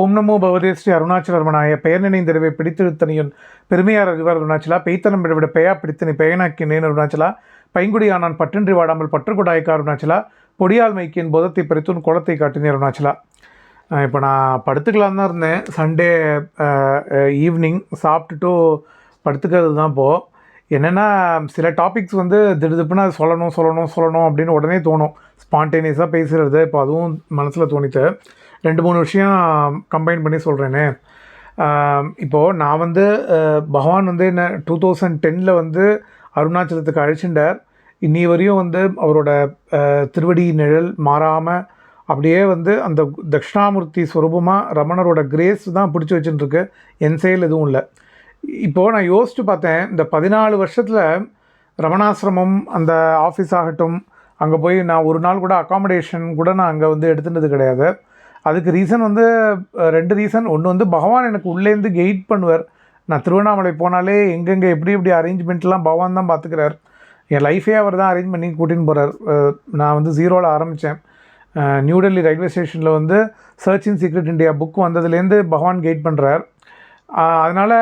ஓம் நமோ பவதே ஸ்ரீ அருணாச்சலர்மனாய பெயர் நினைந்திரவை பிடித்திருத்தனியன் பெருமையார் அறிவார் அருணாச்சலா பெய்த்தனம் விட பெயா பிடித்தனை பெயனாக்கினேன் அருணாச்சலா பைங்குடியானான் பற்றின்றி வாடாமல் பற்றுக்குடாய்க்கா அருணாச்சலா பொடியால் மைக்கியின் போதத்தை பறித்துன் குளத்தை காட்டினேன் அருணாச்சலா. இப்போ நான் படுத்துக்கலாம் தான் இருந்தேன். சண்டே ஈவினிங் சாப்பிட்டுட்டு படுத்துக்கிறது தான் இப்போது என்னென்னா சில டாபிக்ஸ் வந்து திடுதுப்புனா அது சொல்லணும் சொல்லணும் சொல்லணும் அப்படின்னு உடனே தோணும். ஸ்பான்டேனியஸாக பேசுகிறது இப்போ அதுவும் மனசில் தோணித்து ரெண்டு மூணு விஷயம் கம்பைன் பண்ணி சொல்கிறேனே இப்போது நான் வந்து பகவான் வந்து என்ன டூ தௌசண்ட் டெனில் வந்து அருணாச்சலத்துக்கு அழைச்சிட்டார். இன்னி வரையும் வந்து அவரோட திருவடி நிழல் மாறாமல் அப்படியே வந்து அந்த தட்சிணாமூர்த்தி ஸ்வரூபமாக ரமணரோட கிரேஸ் தான் பிடிச்சி வச்சுட்டுருக்கு. என் செயல் எதுவும் இல்லை. இப்போது நான் யோசிச்சு பார்த்தேன் இந்த பதினாலு வருஷத்தில் ரமணாசிரமம் அந்த ஆஃபீஸ் ஆகட்டும் அங்கே போய் நான் ஒரு நாள் கூட அக்காமடேஷன் கூட நான் அங்கே வந்து எடுத்துனது கிடையாது. அதுக்கு ரீசன் வந்து ரெண்டு ரீசன் ஒன்று வந்து பகவான் எனக்கு உள்ளேருந்து கெயிட் பண்ணுவார். நான் திருவண்ணாமலை போனாலே எங்கெங்கே எப்படி எப்படி அரேஞ்ச்மெண்ட்லாம் பகவான் தான் பார்த்துக்கிறார் என் லைஃபே அவர் தான் அரேஞ்ச் பண்ணி கூட்டின்னு போகிறார் நான் வந்து ஜீரோவில் ஆரம்பித்தேன் நியூ டெல்லி ரயில்வே ஸ்டேஷனில் வந்து search in secret India book வந்ததுலேருந்து பகவான் கைட் பண்ணுறார் அதனால்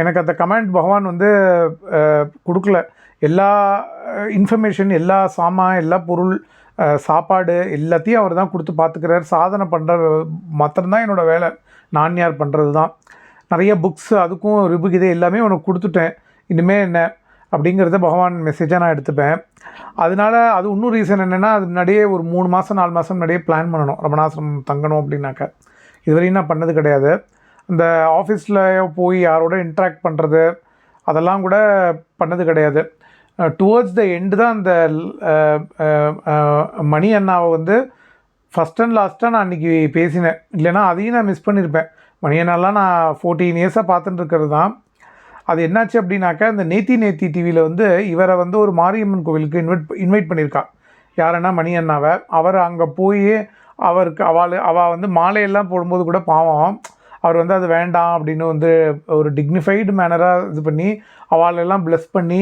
எனக்கு அந்த கமெண்ட் பகவான் வந்து கொடுக்கல. எல்லா இன்ஃபர்மேஷன் எல்லா சாமான் எல்லா பொருள் சாப்பாடு எல்லாத்தையும் அவர் தான் கொடுத்து பார்த்துக்கிறார். சாதனை பண்ணுற மாத்திரம்தான் என்னோடய வேலை. நான்யார் பண்ணுறது தான் நிறைய புக்ஸ் அதுக்கும் ரிபுகிதை எல்லாமே உனக்கு கொடுத்துட்டேன். இனிமேல் என்ன? அப்படிங்கிறத பகவான் மெசேஜாக நான் எடுத்துப்பேன். அதனால அது இன்னும் ரீசன் என்னென்னா அது முன்னாடியே ஒரு மூணு மாதம் நாலு மாதம் முன்னாடியே பிளான் பண்ணணும். ரமணாசிரமம் தங்கணும் அப்படின்னாக்க. இதுவரையும் நான் பண்ணது கிடையாது. அந்த ஆஃபீஸில் போய் யாரோட இன்ட்ராக்ட் பண்ணுறது அதெல்லாம் கூட பண்ணது கிடையாது. டுவர்ட்ஸ் த எண்டு தான் அந்த மணி அண்ணாவை வந்து ஃபஸ்ட் அண்ட் லாஸ்ட்டாக நான் அன்றைக்கி பேசினேன். இல்லைன்னா அதையும் நான் மிஸ் பண்ணியிருப்பேன் மணி அண்ணாலாம் நான் ஃபோர்டீன் இயர்ஸாக பார்த்துட்டு இருக்கிறது தான். அது என்னாச்சு அப்படின்னாக்கா இந்த நேத்தி நேத்தி டிவியில் வந்து இவரை வந்து ஒரு மாரியம்மன் கோவிலுக்கு இன்வைட் இன்வைட் பண்ணியிருக்கா. யாருன்னா மணி அண்ணாவை. அவர் அங்கே போய் அவருக்கு அவள் அவள் வந்து மாலையெல்லாம் போடும்போது கூட பாவம். அவர் வந்து அது வேண்டாம் அப்படின்னு வந்து ஒரு டிக்னிஃபைடு மேனராக இது பண்ணி அவளெல்லாம் ப்ளெஸ் பண்ணி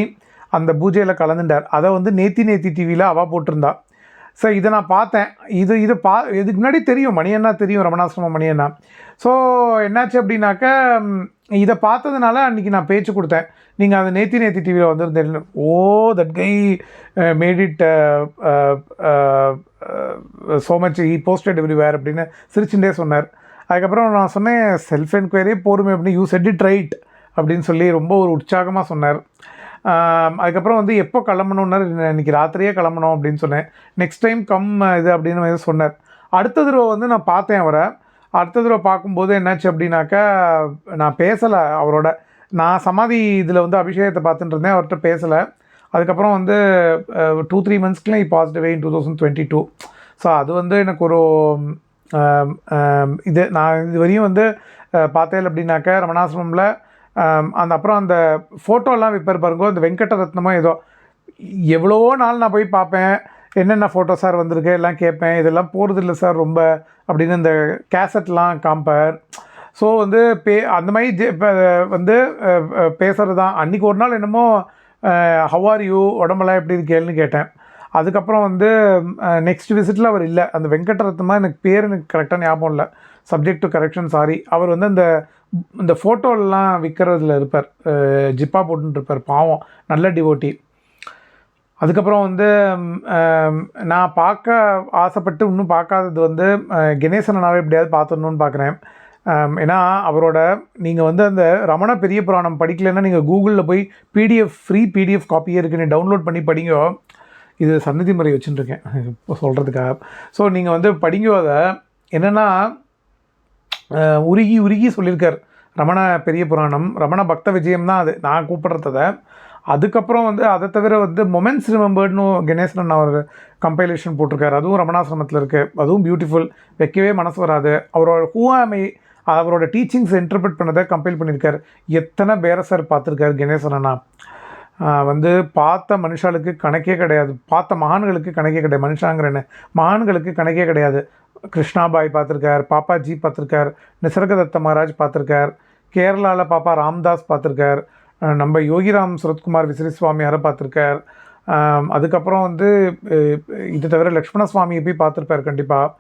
அந்த பூஜையில் கலந்துட்டார். அதை வந்து நேத்தி நேத்தி டிவியில் அவள் போட்டிருந்தா. ஸோ இதை நான் பார்த்தேன். இது இது பா இதுக்கு முன்னாடி தெரியும். மணியன்னா தெரியும் ரமணாசிரமம் மணியண்ணா. ஸோ என்னாச்சு அப்படின்னாக்கா இதை பார்த்ததுனால அன்றைக்கி நான் பேச்சு கொடுத்தேன். நீங்கள் அந்த நேத்தி நேத்தி டிவியில் வந்திருந்தேன் ஓ that guy made it so much he posted everywhere அப்படின்னு சிரிச்சுட்டே சொன்னார். அதுக்கப்புறம் நான் சொன்னேன் செல்ஃப் என்கொயரியே போருமே அப்படின்னு. யூ செட் இட் ரைட் அப்படின்னு சொல்லி ரொம்ப ஒரு உற்சாகமாக சொன்னார். அதுக்கப்புறம் வந்து எப்போ கிளம்பணுன்னாரு இன்னைக்கு ராத்திரியே கிளம்பணும் அப்படின்னு சொன்னேன். நெக்ஸ்ட் டைம் கம் இது அப்படின்னு வந்து சொன்னார். அடுத்த தடவை வந்து நான் பார்த்தேன் அவரை. அடுத்த தடவை பார்க்கும்போது என்னாச்சு அப்படின்னாக்கா நான் பேசலை அவரோட. நான் சமாதி இதில் வந்து அபிஷேகத்தை பார்த்துட்டு இருந்தேன் அவர்கிட்ட பேசலை. அதுக்கப்புறம் வந்து டூ த்ரீ மந்த்ஸ்க்குலாம் இப்போ positive in two thousand twenty two so அது வந்து எனக்கு ஒரு இது நான் இது வரையும் வந்து பார்த்தேன் அப்படின்னாக்கா ரமணாசிரமில் அந்த அப்புறம் அந்த ஃபோட்டோலாம் விற்பார் பாருங்க அந்த வெங்கட ரத்னமோ ஏதோ. எவ்வளவோ நாள் நான் போய் பார்ப்பேன். என்னென்ன ஃபோட்டோ சார் வந்திருக்கு எல்லாம் கேட்பேன். இதெல்லாம் போகிறது இல்லை சார் ரொம்ப அப்படின்னு இந்த கேசட்லாம் காம்பேர் ஸோ வந்து பே அந்த மாதிரி ஜெ- வந்து பேசுகிறது தான் அன்றைக்கி ஒரு நாள் என்னமோ ஹவ் ஆர் யூ உடம்பெல்லாம் எப்படி இருக்கேன்னு கேட்டேன். அதுக்கப்புறம் வந்து நெக்ஸ்ட் விசிட்டில் அவர் இல்லை. அந்த வெங்கடரத்னமாக எனக்கு பேர் எனக்கு கரெக்டாக ஞாபகம் இல்லை. சப்ஜெக்ட் டு கரெக்ஷன் சாரி அவர் வந்து அந்த இந்த ஃபோட்டோலாம் விற்கிறதுல இருப்பார். ஜிப்பா போட்டுன்னு இருப்பார் பாவம். நல்ல டிவோட்டி அதுக்கப்புறம் வந்து நான் பார்க்க ஆசைப்பட்டு இன்னும் பார்க்காதது வந்து கணேசனாவே எப்படியாவது பார்த்துடணுன்னு பார்க்குறேன். ஏன்னா அவரோட நீங்கள் வந்து அந்த ரமண பெரிய புராணம் படிக்கலைன்னா நீங்கள் கூகுளில் போய் பிடிஎஃப் ஃப்ரீ பிடிஎஃப் காப்பியே இருக்குன்னு டவுன்லோட் பண்ணி படிங்க. இது சன்னதி முறை வச்சுட்டுருக்கேன். இப்போ சொல்கிறதுக்காக ஸோ நீங்கள் வந்து படிங்க அதை. என்னென்னா உருகி உருகி சொல்லியிருக்கார். ரமண பெரிய புராணம். ரமண பக்த விஜயம் தான் அது. நான் கூப்பிட்றத அதுக்கப்புறம் வந்து அதை தவிர வந்து மொமெண்ட்ஸ் ரிமெம்பர்ட்னு கணேசன் அவர் கம்பைலேஷன் போட்டிருக்காரு. அதுவும் ரமணாசிரமத்தில் இருக்குது அதுவும் பியூட்டிஃபுல் வைக்கவே மனசு வராது. அவரோட ஹூஆமை அவரோட டீச்சிங்ஸ் இன்டர்பிரட் பண்ணதை கம்பைல் பண்ணியிருக்காரு. எத்தனை பேரசர் பார்த்துருக்காரு கணேசன் அண்ணா? வந்து பார்த்த மனுஷாளுக்கு கணக்கே கிடையாது. பார்த்த மகான்களுக்கு கணக்கே கிடையாது. மனுஷாங்கிற என்ன மகான்களுக்கு கணக்கே கிடையாது. கிருஷ்ணாபாய் பார்த்துருக்கார் பாப்பாஜி பார்த்துருக்கார் நிசர்கதத்த மகாராஜ் பார்த்துருக்கார் கேரளாவில் பாப்பா ராம்தாஸ் பார்த்துருக்கார் நம்ம யோகிராம் சுரத்குமார் விசிறி சுவாமியாரை பார்த்துருக்கார் அதுக்கப்புறம் வந்து இது தவிர லக்ஷ்மண சுவாமியை போய் பார்த்துருப்பார் கண்டிப்பாக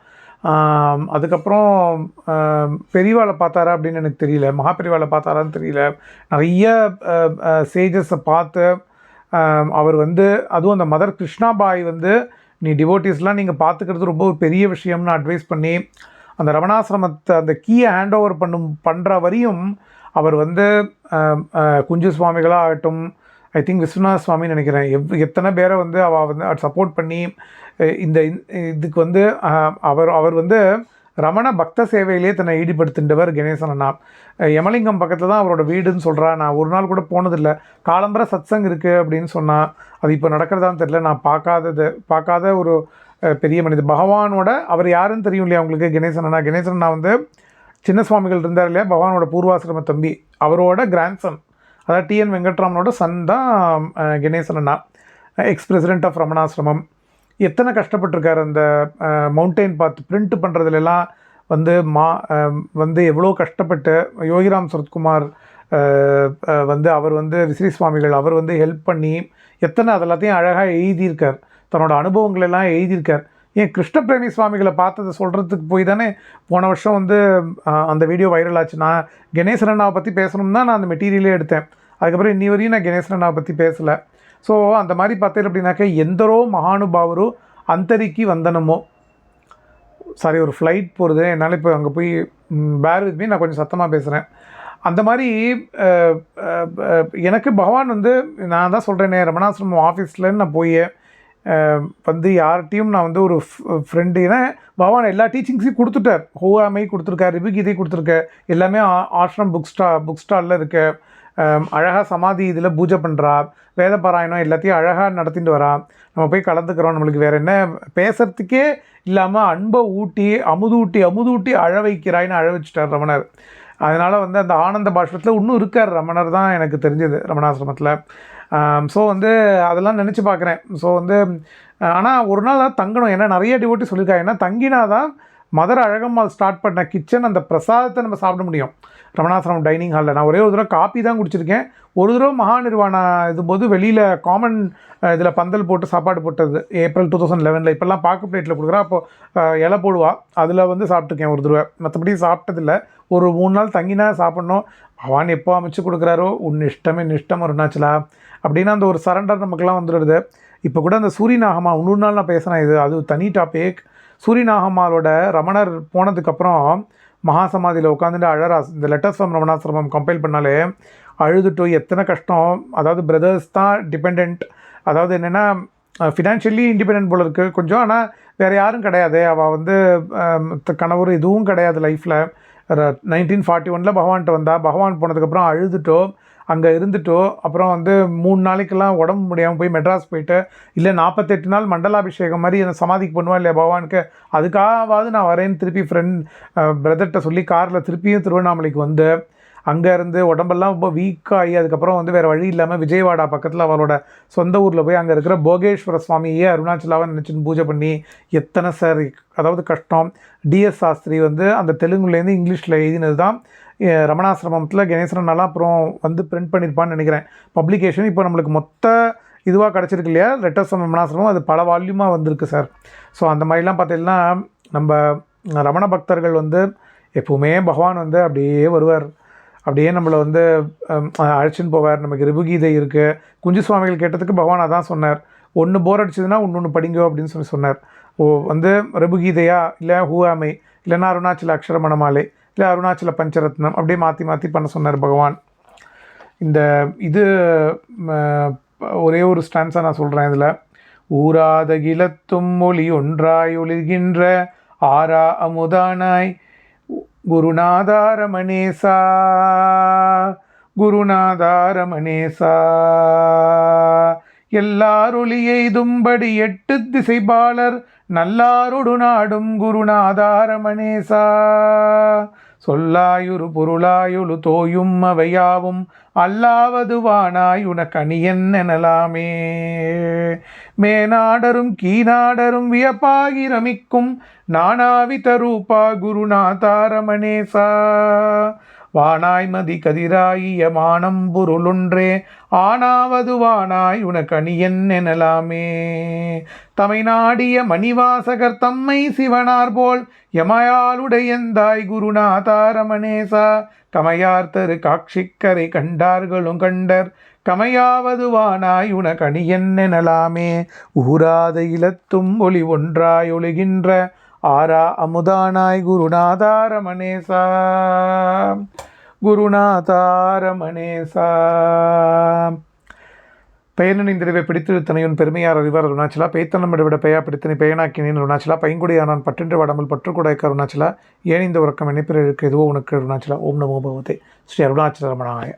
அதுக்கப்புறம் ஆம், பெரியவாளை பார்த்தாரா அப்படின்னு எனக்கு தெரியல. மகாபெரிவாளை பார்த்தாரான்னு தெரியல. நிறைய சேஜஸை பார்த்து அவர் வந்து அதுவும் அந்த மதர் கிருஷ்ணாபாய் வந்து நீ டிவோட்டிஸ்லாம் நீங்கள் பார்த்துக்கிறது ரொம்ப ஒரு பெரிய விஷயம்னு அட்வைஸ் பண்ணி அந்த ரமணாசிரமத்தை அந்த கீயை ஹேண்ட் ஓவர் பண்ணும் பண்ணுற வரையும் அவர் வந்து குஞ்சு சுவாமிகளாக ஆகட்டும் ஐ திங்க் விஸ்வநாத சுவாமின்னு நினைக்கிறேன். எவ் எத்தனை பேரை வந்து அவள் வந்து சப்போர்ட் பண்ணி இந்த இதுக்கு வந்து அவர் அவர் வந்து ரமண பக்த சேவையிலே தன்னை ஈடுபடுத்தின்றவர் கணேசன் அண்ணா. யமலிங்கம் பக்கத்தில் தான் அவரோட வீடுன்னு சொல்கிறா நான் ஒரு நாள் கூட போனதில்லை. காலம்பர சத்சங் இருக்குது அப்படின்னு சொன்னால் அது இப்போ நடக்கிறதான்னு தெரியல. நான் பார்க்காதது பார்க்காத ஒரு பெரிய மனிதர். பகவானோட அவர் யாருன்னு தெரியும் இல்லையா உங்களுக்கு கணேசன் அண்ணா? கணேசன் அண்ணா வந்து சின்ன சுவாமிகள் இருந்தார் இல்லையா? பகவானோட பூர்வாசிரம தம்பி. அவரோட கிராண்ட்சன் அதாவது டிஎன் வெங்கட்ராமனோட சன் தான் கணேசன் அண்ணா. Ex president of Ramanasramam. எத்தனை கஷ்டப்பட்டிருக்காரு அந்த மவுண்டெயின் பார்த்து பிரிண்ட் பண்ணுறதுலலாம் வந்து மா வந்து எவ்வளோ கஷ்டப்பட்டு யோகிராம் சரத்குமார் வந்து அவர் வந்து விசிறி சுவாமிகள் அவர் வந்து ஹெல்ப் பண்ணி எத்தனை அதெல்லாத்தையும் அழகாக எழுதியிருக்கார். தன்னோட அனுபவங்கள் எல்லாம் எழுதியிருக்கார். ஏன் கிருஷ்ணபிரேமி சுவாமிகளை பார்த்ததை சொல்கிறதுக்கு போய் தானே போன வருஷம் வந்து அந்த வீடியோ வைரல் ஆச்சு. நான் கணேசன் அண்ணாவை பற்றி பேசணும்னா நான் அந்த மெட்டீரியலே எடுத்தேன். அதுக்கப்புறம் இன்னி வரையும் நான் கணேசன் அண்ணாவை பற்றி பேசலை. ஸோ அந்த மாதிரி பார்த்தீங்க அப்படின்னாக்க எந்தரோ மகானுபாவரு அந்தரிக்கு வந்தனமோ. சாரி ஒரு ஃப்ளைட் போகிறது என்னால் இப்போ அங்கே போய் பேர் வித் மீ நான் கொஞ்சம் சத்தமாக பேசுகிறேன் அந்த மாதிரி எனக்கு பகவான் வந்து நான் தான் சொல்கிறேனே ரமணாசிரமம் ஆஃபீஸில் நான் போய் வந்து யார்கிட்டையும் நான் வந்து ஒரு ஃப்ரெண்டு ஏன்னா பகவான் எல்லா டீச்சிங்ஸையும் கொடுத்துட்டார். ஹோவாமை கொடுத்துருக்கார் ரிபுகீதை கொடுத்துருக்க எல்லாமே ஆ- ஆஷ்ரம் புக் ஸ்டா புக் ஸ்டாலில் இருக்குது அழகாக சமாதி இதில் பூஜை பண்ணுறா வேத பாராயணம் எல்லாத்தையும் அழகாக நடத்திட்டு வரா. நம்ம போய் கலந்துக்கிறோம். நம்மளுக்கு வேறு என்ன? பேசுகிறதுக்கே இல்லாமல் அன்பை ஊட்டி அமுதூட்டி அமுதூட்டி அழ வைக்கிறாயின்னு அழ வச்சுட்டார் ரமணர். அதனால் வந்து அந்த ஆனந்த பாஷ்பத்தில் இன்னும் இருக்கார் ரமணர் தான் எனக்கு தெரிஞ்சது ரமணாசிரமத்தில். ஸோ வந்து அதெல்லாம் நினச்சி பார்க்குறேன் ஸோ வந்து ஆனால் ஒரு நாள் தான் தங்கணும். ஏன்னா நிறைய டிவோட்டி சொல்லியிருக்காங்க ஏன்னா தங்கினா தான் மதர் அழகம்மாள் ஸ்டார்ட் பண்ண கிச்சன் அந்த பிரசாதத்தை நம்ம சாப்பிட முடியும். ரமணாசிரமம் டைனிங் ஹாலில் நான் ஒரே ஒரு தடவை காப்பி தான் குடிச்சிருக்கேன். ஒரு தடவை மகா நிர்வாணா இதுபோது வெளியில் காமன் இதில் பந்தல் போட்டு சாப்பாடு போட்டது. ஏப்ரல் டூ தௌசண்ட் லெவனில் இப்போல்லாம் பாக்கு பிளேட்டில் கொடுக்குறா. அப்போ இலை போடுவா. அதில் வந்து சாப்பிட்டுருக்கேன் ஒரு தடவை. மற்றபடி சாப்பிட்டதில்ல. ஒரு மூணு நாள் தங்கினா சாப்பிட்ணும். அவான் எப்போ அமைச்சு கொடுக்குறாரோ? உன் இஷ்டமே நிஷ்டம் அருணாச்சலா. அப்படின்னா அந்த ஒரு சரண்டர் நமக்குலாம் வந்துடுது. இப்போ கூட அந்த சூரியநாகமா இன்னொரு நாள் நான் பேசினேன் இது. அது தனி டாபிக் சூரியநாகம்மாளோட ரமணர் போனதுக்கப்புறம் மகாசமாதியில் உட்காந்துட்டு அழறா இந்த லெட்டர்ஸ் ஃப்ரம் ரமணாசிரமம் கம்பைல் பண்ணாலே அழுதுட்டு எத்தனை கஷ்டம். அதாவது பிரதர்ஸ் தான் டிபெண்ட் அதாவது என்னென்னா ஃபினான்ஷியலி இண்டிபெண்ட் போல் இருக்குது கொஞ்சம் ஆனால் வேறு யாரும் கிடையாது. அவள் வந்து கணவர் இதுவும் கிடையாது லைஃப்பில் நைன்டீன் ஃபார்ட்டி ஒனில் பகவான்கிட்ட வந்தா. பகவான் போனதுக்கப்புறம் அழுதுட்டோ அங்கே இருந்துட்டோ அப்புறம் வந்து மூணு நாளைக்கெல்லாம் உடம்பு முடியாமல் போய் மெட்ராஸ் போயிட்டு இல்லை நாற்பத்தெட்டு நாள் மண்டலாபிஷேகம் மாதிரி அந்த சமாதிக்கு பண்ணுவா இல்லையா பகவானுக்கு? அதுக்காவது நான் வரேன்னு திருப்பி ஃப்ரெண்ட் பிரதர்கிட்ட சொல்லி காரில் திருப்பியும் திருவண்ணாமலைக்கு வந்து அங்கே இருந்து உடம்பெல்லாம் ரொம்ப வீக்காகி அதுக்கப்புறம் வந்து வேறு வழி இல்லாமல் விஜயவாடா பக்கத்தில் அவரோட சொந்த ஊரில் போய் அங்கே இருக்கிற போகேஸ்வர சுவாமியே அருணாச்சலாவை நினச்சின்னு பூஜை பண்ணி எத்தனை சார் அதாவது கஷ்டம். டிஎஸ் சாஸ்திரி வந்து அந்த தெலுங்குலேருந்து இங்கிலீஷில் எழுதினது தான் ரமணாசிரமத்தில் கணேசனாலாம் அப்புறம் வந்து பிரிண்ட் பண்ணியிருப்பான்னு நினைக்கிறேன். பப்ளிகேஷன் இப்போ நம்மளுக்கு மொத்த இதுவாக கிடச்சிருக்கு இல்லையா? லெட்டர்ஸ் ஆஃப் ரமணாசிரமம் அது பல வால்யூமாக வந்திருக்கு சார் ஸோ அந்த மாதிரிலாம் பார்த்தீங்கன்னா நம்ம ரமண பக்தர்கள் வந்து எப்போவுமே பகவான் வந்து அப்படியே வருவார். அப்படியே நம்மளை வந்து அழைச்சின்னு போவார். நமக்கு ரிபுகீதை இருக்குது குஞ்சு சுவாமிகள் கேட்டதுக்கு பகவான் அதான் சொன்னார். ஒன்று போர் அடிச்சதுன்னா ஒன்று படிங்கோ அப்படின்னு சொல்லி சொன்னார். ஓ வந்து ரிபுகீதையா? இல்லை ஹூஆமை இல்லைன்னா அருணாச்சல அக்ஷரமணமாலை இல்லை அருணாச்சல பஞ்சரத்னம் அப்படியே மாற்றி மாற்றி பண்ண சொன்னார் பகவான். இந்த இது ஒரே ஒரு ஸ்டான்ஸாக நான் சொல்கிறேன் இதில். ஊராத கிலத்தும் மொழி ஒன்றாய் ஒளிர்கின்ற ஆரா அமுதானாய் குருநாதாரமணேசா குருநாதாரமணேசா. எல்லாரொளி எய்தும்படி எட்டு திசைபாளர் நல்லாரொடு நாடும் குருநாதாரமணேசா. சொல்லாயுரு பொருளாயுழு தோயும் அவையாவும் அல்லாவதுவானாய் உனக்கணியன் எனலாமே. மேநாடரும் கீநாடரும் வியப்பாகி ரமிக்கும் நானாவித ரூபா குருநாதாரமணேசா வானாய்மதி கதிராயிய மானம் பொருளுன்றே ஆனாவது வானாய் உனக்கணியன் எனலாமே. தமை நாடிய மணிவாசகர் தம்மை சிவனார் போல் யமயாளுடையந்தாய் குருநாதாரமணேசா. கமையார் தரு காட்சிக்கரை கண்டார்களும் கண்டர் கமையாவது வானாய் உனக்கணியன் எனலாமே. ஊராத இலத்தும் ஒளி ஒன்றாய் ஒழுகின்ற ஆரா அமுதானாய் குருநாதாரமணேசா. குருநாதாரமணேசா. பெயர் நினைந்திரவை பிடித்திருத்தனையின் பெருமையார் அறிவார் அருணாச்சலா. பேத்தனம் விட பெயா பிடித்தனை பெயனாக்கினேன் அருணாச்சலா. பைங்குடியானான் பற்றின்று வாடாமல் பற்றுக்குடாய்க்க அருணாச்சலா. ஏன் இந்த உறக்கம் இணைப்பிற்கு இருக்க எதுவோ உனக்கு அருணாச்சலா. ஓம் நமோ பகவதே. ஸ்ரீ அருணாச்சல ரமணாய